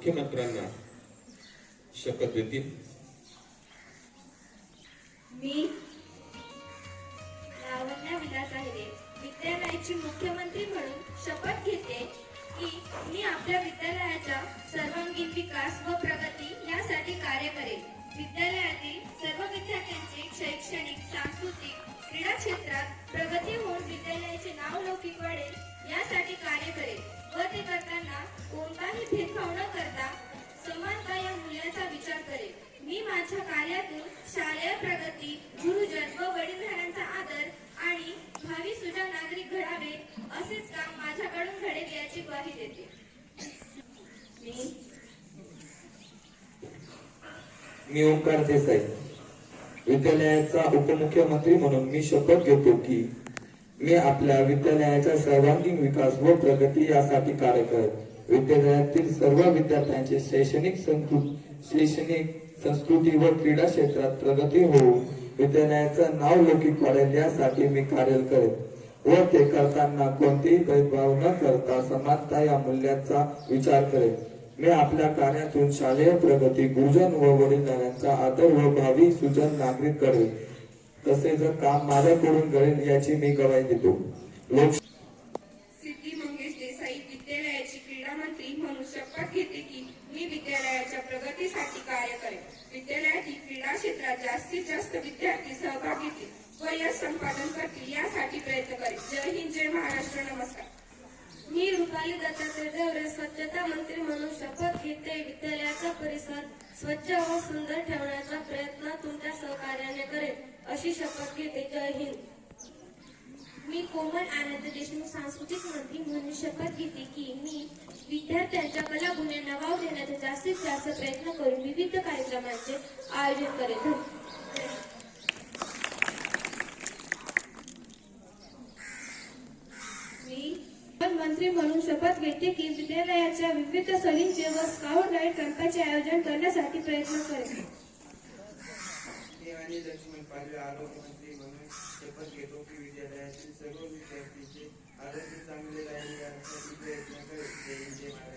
मुख्यमंत्र्यांना शपथ देतील? मी लावण्या विलास आहे विद्यालयाची मुख्यमंत्री म्हणून शपथ घेते की मी आपल्या विद्यालयाचा सर्वांगीण विकास व प्रगती यासाठी कार्य करेल विद्यालयात करेन मी माझ्या कार्यातून शालेय प्रगती गुरुजन व वडीलधाऱ्यांचा आदर आणि भावी सुजाण नागरिक घडावे असेच काम माझ्याकडून घडेल याची ग्वाही देते. मी? ओंकार देसाई. विद्यालयाचा उपमुख्यमंत्री म्हणून मी शपथ घेतो की मी आपल्या विद्यालयाचा सर्वांगीण विकास व प्रगती यासाठी कार्य करेन विद्यालयातील सर्व विद्यार्थ्यांचे शैक्षणिक संस्कृ- शैक्षणिक संस्कृती व क्रीडा क्षेत्रात प्रगती होऊन विद्यालयाचं नाव लौकिक वाढेल यासाठी मी कार्य करेन. व ते करताना कोणतेही भेदभाव न करता समानता या मूल्याचा विचार करेन. मी आपल्या कार्यातून शालेय प्रगती गुरुजन व वडीलधाऱ्यांचा आदर व भावी सुजन नागरिक करेल तसे जर काम माझ्याकडून घडेल याची मी गवाही देतो. लोक मी विद्यालयाच्या प्रगतीसाठी कार्य करेन. विद्यालयातील क्रीडा क्षेत्रात जास्तीत जास्त विद्यार्थी सहभाग घेतील व यश संपादन करतील यासाठी प्रयत्न करेन. जय हिंद जय महाराष्ट्र नमस्कार. मी रुपाली दत्तात्रय देवरे स्वच्छता मंत्री म्हणून शपथ घेते. विद्यालयाचा परिसर स्वच्छ व सुंदर ठेवण्याचा प्रयत्न तुमच्या सहकार्याने करेन अशी शपथ घेते. जय हिंद. मी कोमल आनंद देशमुख सांस्कृतिक मंत्री म्हणून शपथ घेते की मी विद्यार्थ्यांच्या कलागुणांना वाव देण्याचा जास्तीत जास्त प्रयत्न करून विविध कार्यक्रमांचे आयोजन करेन. मी पण मंत्री म्हणून शपथ घेते की विद्यालयाच्या विविध सहलींचे व स्काउट गाईड कॅम्पाचे आयोजन करण्यासाठी प्रयत्न करेन. मी आणि म्हणून शपथ घेतो की ఆరోగ్య సంఘాలు అయిన చేయించమని